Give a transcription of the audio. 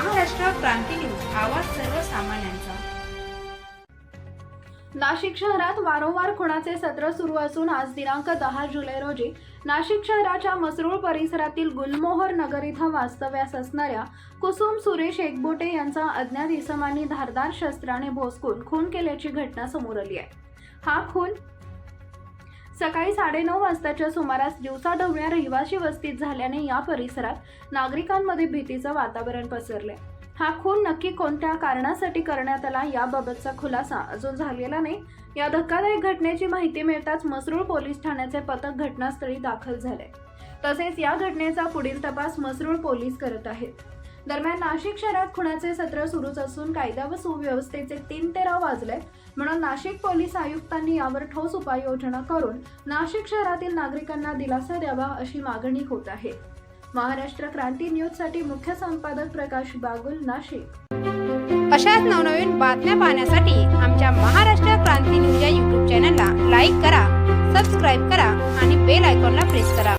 Maharashtra Kranti news आवाज सर्वसामान्यांचा. नाशिक शहरात वारंवार खुणाचे सत्र सुरू असून आज दिनांक दहा जुलै रोजी नाशिक शहराच्या मसरूळ परिसरातील गुलमोहर नगर इथं वास्तव्यास असणाऱ्या कुसुम सुरेश एकबोटे यांचा अज्ञात इसमांनी धारदार शस्त्राने भोसकून खून केल्याची घटना समोर आली आहे. हा खून सकाळी साडेनऊ वाजताच्या सुमारास दिवसाढवळ्या रहिवाशी वस्तीत झाल्याने या परिसरात नागरिकांमध्ये भीतीचं वातावरण पसरले हा खून नक्की कोणत्या कारणासाठी करण्यात आला याबाबतचा खुलासा अजून झालेला नाही. या धक्कादायक घटनेची माहिती मिळताच मसरूळ पोलीस ठाण्याचे पथक घटनास्थळी दाखल झाले तसेच या घटनेचा पुढील तपास मसरूळ पोलीस करत आहेत. दरम्यान नाशिक शहरात खुणाचे सत्र सुरूच असून कायदा व सुव्यवस्थेचे तीन तेरा वाजले म्हणून नाशिक पोलीस आयुक्तांनी यावर ठोस उपाययोजना करून नाशिक शहरातील नागरिकांना दिलासा द्यावा अशी मागणी होत आहे. महाराष्ट्र क्रांती न्यूजसाठी मुख्य संपादक प्रकाश बागुल नाशिक. अशाच नवनवीन बातम्या पाहण्यासाठी आमच्या महाराष्ट्र क्रांती न्यूज या यूट्यूब चॅनलला लाईक करा सबस्क्राईब करा आणि बेल आयकॉनला प्रेस करा.